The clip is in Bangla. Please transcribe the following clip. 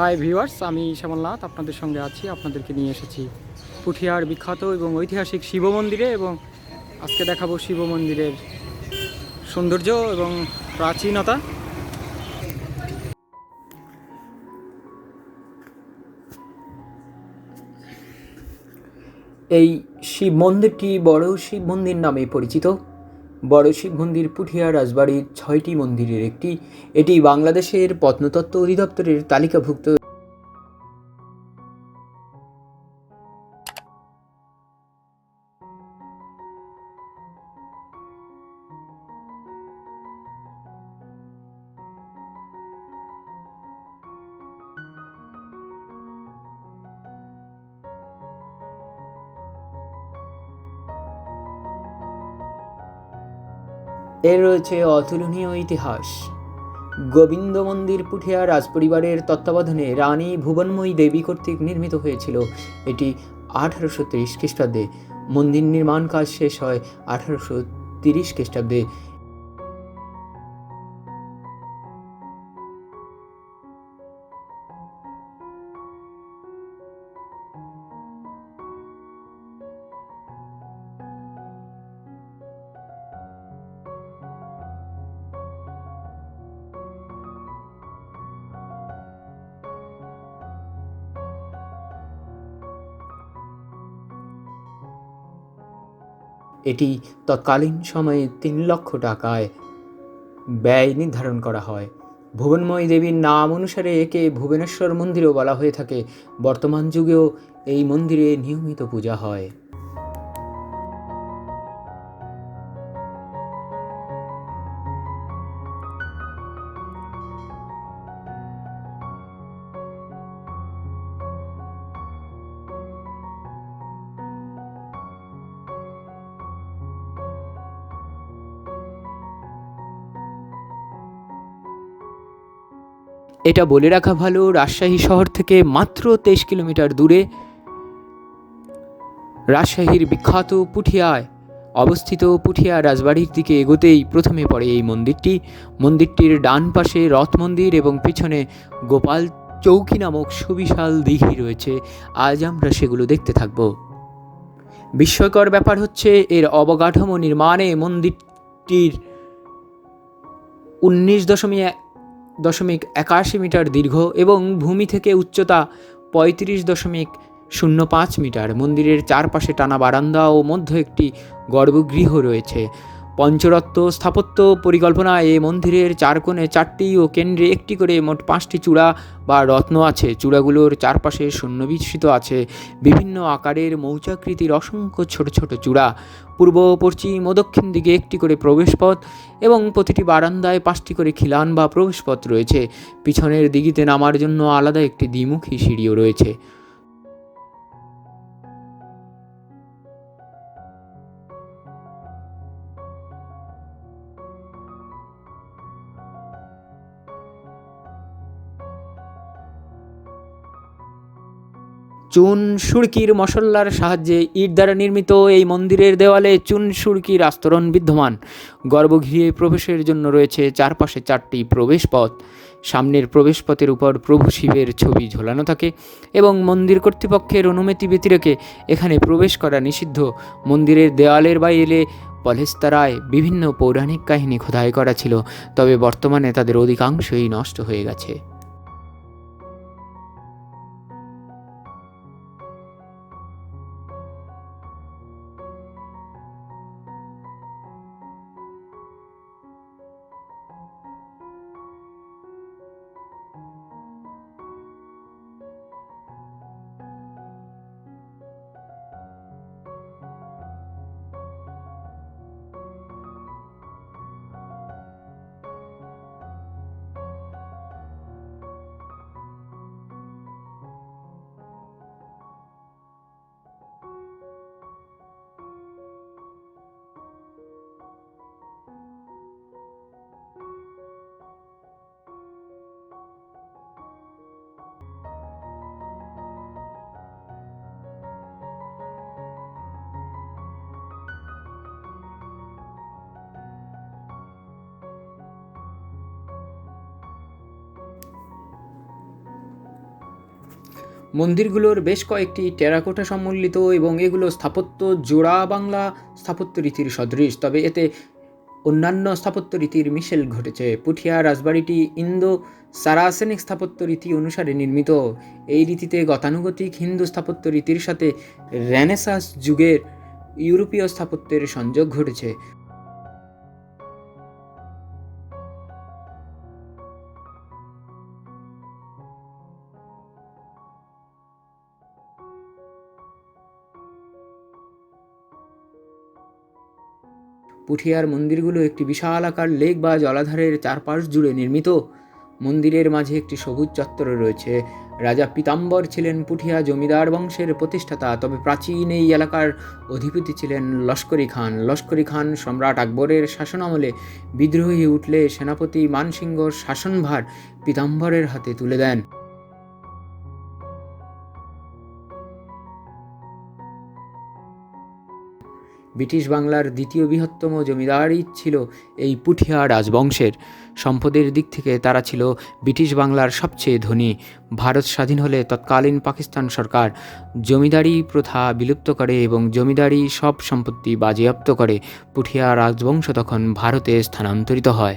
হাই ভিউয়ার্স আমি শ্যামলনাথ আপনাদের সঙ্গে আছি, আপনাদেরকে নিয়ে এসেছি পুঠিয়ার বিখ্যাত এবং ঐতিহাসিক শিব মন্দিরে এবং আজকে দেখাবো শিব মন্দিরের সৌন্দর্য এবং প্রাচীনতা। এই শিব মন্দিরটি বড় শিব মন্দির নামে পরিচিত। বড় শিব মন্দির পুঠিয়া রাজবাড়ির ছয়টি মন্দিরের একটি। এটি বাংলাদেশের প্রত্নতত্ত্ব অধিদপ্তরের তালিকাভুক্ত এর রয়েছে অতুলনীয় ইতিহাস। গোবিন্দ মন্দির পুঠিয়া রাজপরিবারের তত্ত্বাবধানে রানী ভুবনময়ী দেবী কর্তৃক নির্মিত হয়েছিল এটি আঠারোশো তেইশ খ্রিস্টাব্দে। মন্দির নির্মাণ কাজ শেষ হয় আঠারোশো তিরিশ খ্রিস্টাব্দে। এটি তৎকালীন সময়ে তিন লক্ষ টাকায় ব্যয় নির্ধারণ করা হয়। ভুবনময়ী দেবীর নাম অনুসারে একে ভুবনেশ্বর মন্দিরও বলা হয়ে থাকে। বর্তমান যুগেও এই মন্দিরে নিয়মিত পূজা হয়। এটা বলে রাখা ভালো, রাজশাহী শহর থেকে মাত্র তেইশ কিলোমিটার দূরে। রাজশাহীর বিখ্যাত পুঠিয়ায় অবস্থিত পুঠিয়া রাজবাড়ির দিকে এগোতেই প্রথমে পড়ে এই মন্দিরটি। মন্দিরটির ডান পাশে রথ মন্দির এবং পিছনে গোপাল চৌকি নামক সুবিশাল দিঘি রয়েছে। আজ আমরা সেগুলো দেখতে থাকব। বিস্ময়কর ব্যাপার হচ্ছে, এর অবকাঠামো নির্মাণে মন্দিরটির উনিশ দশমিক দশমিক একাশি মিটার দীর্ঘ এবং ভূমি থেকে উচ্চতা পঁয়ত্রিশ দশমিক শূন্য পাঁচ মিটার। মন্দিরের চারপাশে টানা বারান্দা ও মধ্যে একটি গর্ভগৃহ রয়েছে। পঞ্চরত্ন স্থাপত্য পরিকল্পনায় এ মন্দিরের চার কোণে চারটি ও কেন্দ্রে একটি করে মোট পাঁচটি চূড়া বা রত্ন আছে। চূড়াগুলোর চারপাশে শূন্যবিস্তৃত আছে। বিভিন্ন আকারের মৌচাকৃতির অসংখ্য ছোট ছোট চূড়া। পূর্ব, পশ্চিম ও দক্ষিণ দিকে একটি করে প্রবেশপথ এবং প্রতিটি বারান্দায় পাঁচটি করে খিলান বা প্রবেশপথ রয়েছে। পিছনের দিঘিতে নামার জন্য আলাদা একটি দ্বিমুখী সিঁড়িও রয়েছে। চুন সুরকির মশলার সাহায্যে ইট দ্বারা নির্মিত এই মন্দিরের দেওয়ালে চুন সুরকির আস্তরণ বিদ্যমান। গর্ভগৃহে প্রবেশের জন্য রয়েছে চারপাশে চারটি প্রবেশপথ। সামনের প্রবেশপথের উপর প্রভু শিবের ছবি ঝোলানো থাকে এবং মন্দির কর্তৃপক্ষের অনুমতি ব্যতিরেকে এখানে প্রবেশ করা নিষিদ্ধ। মন্দিরের দেওয়ালের বাইরে পলেস্তারায় বিভিন্ন পৌরাণিক কাহিনী খোদাই করা ছিল, তবে বর্তমানে তাদের অধিকাংশই নষ্ট হয়ে গেছে। মন্দিরগুলোর বেশ কয়েকটি টেরাকোটা সম্মিলিত এবং এগুলো স্থাপত্য জোড়া বাংলা স্থাপত্য রীতির সদৃশ। তবে এতে অন্যান্য স্থাপত্য রীতির মিশেল ঘটেছে। পুঠিয়া রাজবাড়িটি ইন্দো সারাসেনিক স্থাপত্য রীতি অনুসারে নির্মিত। এই রীতিতে গতানুগতিক হিন্দু স্থাপত্য রীতির সাথে রেনেসাস যুগের ইউরোপীয় স্থাপত্যের সংযোগ ঘটেছে। পুঠিয়ার মন্দিরগুলো একটি বিশাল আকার লেক বা জলাধারের চারপাশ জুড়ে নির্মিত। মন্দিরের মাঝে একটি সবুজ চত্বর রয়েছে। রাজা পীতাম্বর ছিলেন পুঠিয়া জমিদার বংশের প্রতিষ্ঠাতা, তবে প্রাচীন এই এলাকার অধিপতি ছিলেন লস্করি খান। লস্করি খান সম্রাট আকবরের শাসনামলে বিদ্রোহী উঠলে সেনাপতি মানসিংহর শাসনভার পীতাম্বরের হাতে তুলে দেন। ব্রিটিশ বাংলার দ্বিতীয় বৃহত্তম জমিদারই ছিল এই পুঠিয়া রাজবংশের। সম্পদের দিক থেকে তারা ছিল ব্রিটিশ বাংলার সবচেয়ে ধনী। ভারত স্বাধীন হলে তৎকালীন পাকিস্তান সরকার জমিদারি প্রথা বিলুপ্ত করে এবং জমিদারি সব সম্পত্তি বাজেয়াপ্ত করে। পুঠিয়া রাজবংশ তখন ভারতে স্থানান্তরিত হয়।